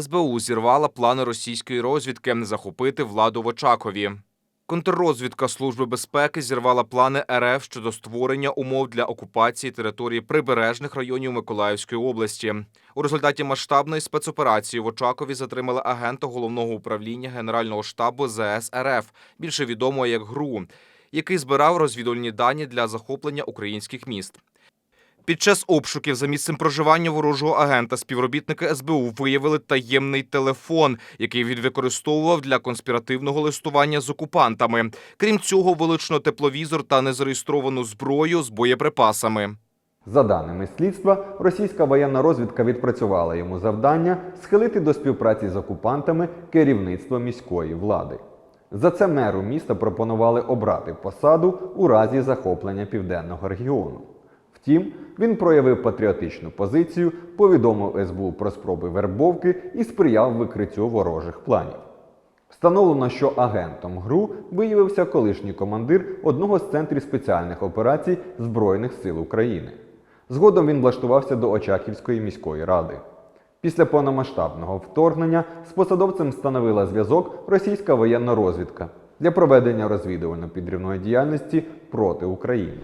СБУ зірвала плани російської розвідки захопити владу в Очакові. Контррозвідка Служби безпеки зірвала плани РФ щодо створення умов для окупації території прибережних районів Миколаївської області. У результаті масштабної спецоперації в Очакові затримали агента головного управління Генерального штабу ЗС РФ, більше відомого як ГРУ, який збирав розвідувальні дані для захоплення українських міст. Під час обшуків за місцем проживання ворожого агента співробітники СБУ виявили таємний телефон, який він використовував для конспіративного листування з окупантами. Крім цього, вилучено тепловізор та незареєстровану зброю з боєприпасами. За даними слідства, російська воєнна розвідка відпрацювала йому завдання схилити до співпраці з окупантами керівництво міської влади. За це меру міста пропонували обрати посаду у разі захоплення південного регіону. Втім, він проявив патріотичну позицію, повідомив СБУ про спроби вербовки і сприяв викриттю ворожих планів. Встановлено, що агентом ГРУ виявився колишній командир одного з центрів спеціальних операцій Збройних сил України. Згодом він влаштувався до Очаківської міської ради. Після повномасштабного вторгнення з посадовцем встановила зв'язок російська воєнна розвідка для проведення розвідувально-підривної діяльності проти України.